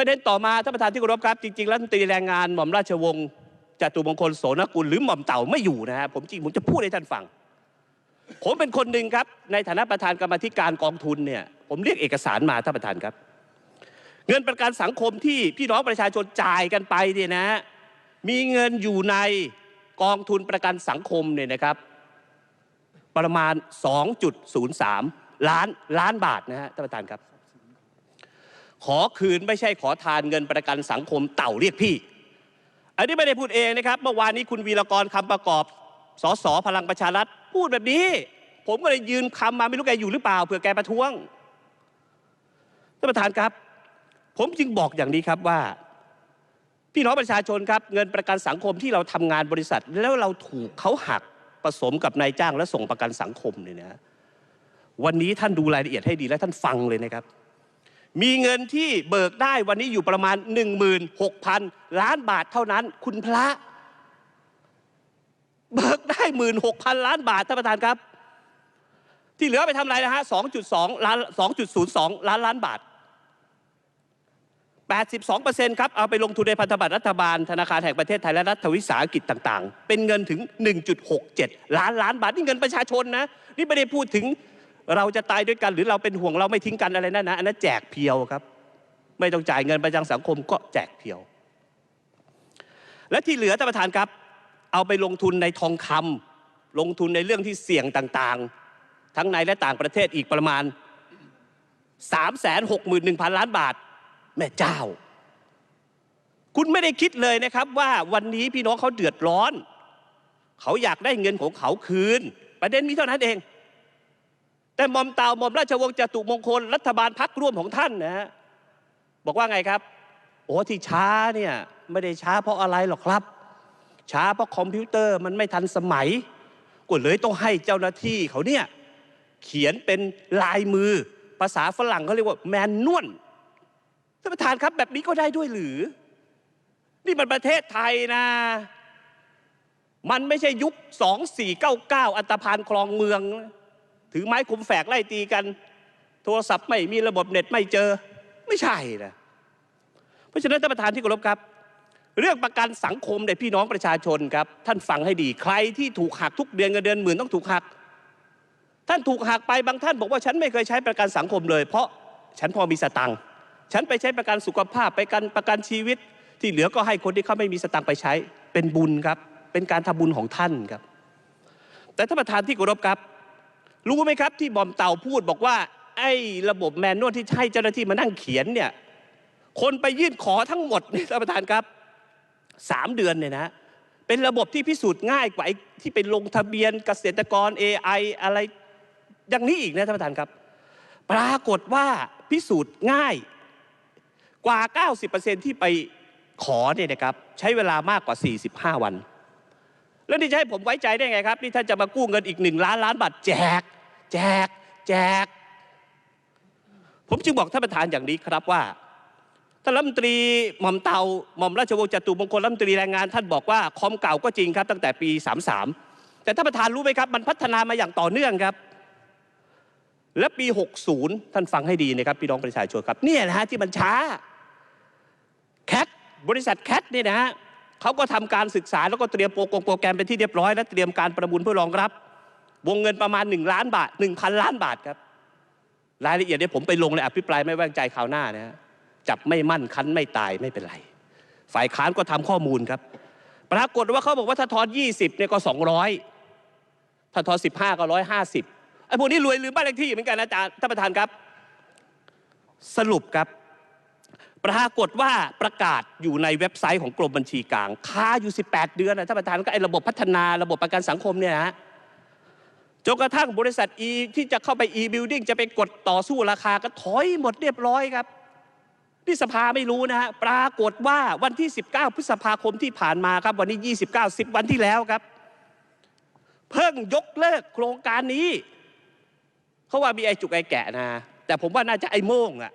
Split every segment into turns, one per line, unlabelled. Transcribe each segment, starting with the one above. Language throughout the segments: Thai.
ประเด็นต่อมาท่านประธานที่เคารพครับ จริงๆรัฐมนตรีแรงงานหม่อมราชวงศ์จตุมงคลโสนกุลหรือหม่อมเต่าไม่อยู่นะฮะผมจริงผมจะพูดให้ท่านฟัง ผมเป็นคนหนึ่งครับ ในฐานะประธานกรรมธิการกองทุนเนี่ยผมเรียกเอกสารมาท่านประธานครับ เงินประกันสังคมที่พี่น้องประชาชนจ่ายกันไปเนี่ยนะฮะมีเงินอยู่ในกองทุนประกันสังคมเนี่ยนะครับ ประมาณ 2.03 ล้านล้านบาทนะฮะท่านประธานครับ ขอคืนไม่ใช่ขอทานเงินประกันสังคมเต่าเรียกพี่ อันนี้ไม่ได้พูดเองนะครับ เมื่อวานนี้คุณวีรกรคำประกอบสสพลังประชารัฐพูดแบบนี้ ผมก็เลยยืนคำมาไม่รู้แกอยู่หรือเปล่าเผื่อแกประท้วงท่านประธานครับ ผมจึงบอกอย่างนี้ครับว่า พี่น้องประชาชนครับ เงินประกันสังคมที่เราทำงานบริษัท แล้วเราถูกเขาหักผสมกับนายจ้างและส่งประกันสังคมเนี่ยนะวันนี้ท่านดูรายละเอียดให้ดีและท่านฟังเลยนะครับ มีเงินที่เบิกได้วันนี้อยู่ประมาณ 16,000 ล้านบาทเท่านั้น คุณพระ เบิกได้ 16,000 ล้านบาทท่านประธานครับ ที่เหลือไปทำอะไรนะฮะ 2.2 ล้าน 2.02 ล้านล้านบาท 82%ครับเอาไปลงทุนในพันธบัตรรัฐบาล ธนาคารแห่งประเทศไทยและรัฐวิสาหกิจต่าง ๆ เป็นเงินถึง 1.67 ล้านล้านบาท นี่เงินประชาชนนะ นี่ไม่ได้พูดถึง เราจะตายด้วยกันหรือเราเป็นห่วงเราไม่ทิ้งกันอะไรนั่นนะอันนั้นแจกเพียวครับ ไม่ต้องจ่ายเงินประกันสังคมก็แจกเพียว และที่เหลือท่านประธานครับ เอาไปลงทุนในทองคำลงทุนในเรื่องที่เสี่ยงต่างๆ ทั้งในและต่างประเทศอีกประมาณ 361,000 ล้านบาท แม่เจ้า คุณไม่ได้คิดเลยนะครับว่าวันนี้พี่น้องเขาเดือดร้อน เขาอยากได้เงินของเขาคืน ประเด็นมีเท่านั้นเอง แต่หมอมเตาหมอมราชวงศ์จตุมงคลรัฐบาลพักร่วมของท่านนะฮะบอกว่าไงครับ โอ้ที่ช้าเนี่ยไม่ได้ช้าเพราะอะไรหรอกครับ ช้าเพราะคอมพิวเตอร์มันไม่ทันสมัยก็เลยต้องให้เจ้าหน้าที่เขาเนี่ยเขียนเป็นลายมือภาษาฝรั่งเขาเรียกว่าแมนนวลท่านประธานครับแบบนี้ก็ได้ด้วยหรือ นี่มันประเทศไทยนะ มันไม่ใช่ยุค 2499 อัตภานคลองเมือง ถือไม้คุมแฝกไล่ตีกัน โทรศัพท์ไม่มีระบบเน็ตไม่เจอ ไม่ใช่นะเพราะฉะนั้นท่านประธานที่เคารพครับ เรื่องประกันสังคมในพี่น้องประชาชนครับ ท่านฟังให้ดีใครที่ถูกหักทุกเดือนเงินเดือนหมื่นต้องถูกหัก ท่านถูกหักไปบางท่านบอกว่าฉันไม่เคยใช้ประกันสังคมเลย เพราะฉันพอมีสตังค์ฉันไปใช้ประกันสุขภาพไปกันประกันชีวิต ที่เหลือก็ให้คนที่เขาไม่มีสตังค์ไปใช้ เป็นบุญครับ เป็นการทำบุญของท่านครับ แต่ท่านประธานที่เคารพครับ รู้ไหมครับที่บอมเต่าพูดบอกว่า ไอ้ระบบแมนนวลที่ให้เจ้าหน้าที่มานั่งเขียนเนี่ย คนไปยื่นขอทั้งหมดนี่ท่านประธานครับสามเดือนเนี่ยนะ เป็นระบบที่พิสูจน์ง่ายกว่าที่ไปลงทะเบียนเกษตรกร AI อะไรอย่างนี้อีกนะท่านประธานครับ ปรากฏว่าพิสูจน์ง่ายกว่า 90%ที่ไปขอเนี่ยนะครับ ใช้เวลามากกว่า 45 วัน แล้วนี่จะให้ผมไว้ใจได้ไงครับ นี่ท่านจะมากู้เงินอีกหนึ่งล้านล้านบาทแจก แจก แจก ผมจึงบอกท่านประธานอย่างนี้ครับว่าท่านรัฐมนตรีหม่อมเตาหม่อมราชวงศ์จตุมงคลรัฐมนตรีแรงงาน ท่านบอกว่าคอมเก่าก็จริงครับ ตั้งแต่ปี 33 แต่ท่านประธานรู้ไหมครับ มันพัฒนามาอย่างต่อเนื่องครับ และปี 60 ท่านฟังให้ดีนะครับพี่น้องประชาชนครับ เนี่ยนะฮะที่มันช้าแคทบริษัทแคทเนี่ยนะฮะ เขาก็ทำการศึกษาแล้วก็เตรียมโปรโปรแกรมเป็นที่เรียบร้อย และเตรียมการประมูลเพื่อรองรับ วงเงินประมาณ 1 ล้านบาท 1,000 ล้านบาทครับ รายละเอียดเนี่ยผมไปลงในอภิปรายไม่ไว้วางใจข่าวหน้านะจับไม่มั่นคันไม่ตายไม่เป็นไร ฝ่ายค้านก็ทำข้อมูลครับ ปรากฏว่าเขาบอกว่าถ้าทอน 20เนี่ยก็ 200ถ้าทอน15 ก็ 150ไอ้พวกนี้รวยลืมบ้านเลขที่เหมือนกันนะอาจารย์ท่านประธานครับ สรุปครับ ปรากฏว่าประกาศอยู่ในเว็บไซต์ของกรมบัญชีกลางค้าอยู่ 18 เดือนนะท่านประธานก็ไอ้ระบบพัฒนาระบบประกันสังคมเนี่ยนะฮะจนกระทั่งบริษัท E ที่จะเข้าไป E building จะไปกดต่อสู้ราคาก็ถอยหมดเรียบร้อยครับที่สภาไม่รู้นะฮะปรากฏว่าวันที่ 19 พฤษภาคมที่ผ่านมาครับ วันนี้ 29 10 วันที่แล้วครับ เพิ่งยกเลิกโครงการนี้เขาว่ามีไอ้จุกไอ้แกะนะ แต่ผมว่าน่าจะไอ้โม่งอะ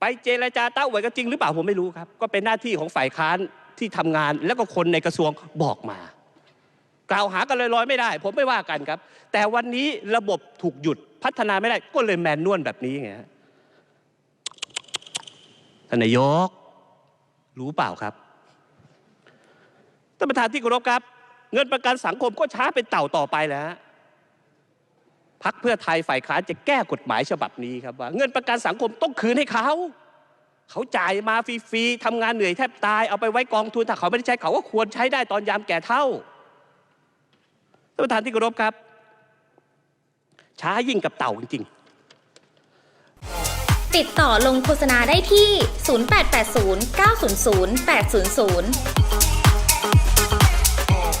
ไปเจรจาเต้าไว้ก็จริงหรือเปล่าผมไม่รู้ครับ ก็เป็นหน้าที่ของฝ่ายค้านที่ทำงาน แล้วก็คนในกระทรวงบอกมา กล่าวหากันลอยๆไม่ได้ ผมไม่ว่ากันครับ แต่วันนี้ระบบถูกหยุดพัฒนาไม่ได้ ก็เลยแมนนวลแบบนี้ไงฮะท่านนายก รู้เปล่าครับท่านประธานที่เคารพครับ เงินประกันสังคมก็ช้าเป็นเต่าต่อไปแล้ว พักเพื่อไทยฝ่ายค้านจะแก้กฎหมายฉบับนี้ครับว่าเงินประกันสังคมต้องคืนให้เขา เขาจ่ายมาฟรีๆทำงานเหนื่อยแทบตายเอาไปไว้กองทุนถ้าเขาไม่ได้ใช้เขาก็ควรใช้ได้ตอนยามแก่เท่าท่านประธานที่เคารพครับ ช้ายิ่งกับเต่าจริงๆ
ติดต่อลงโฆษณาได้ที่ 0880 900 800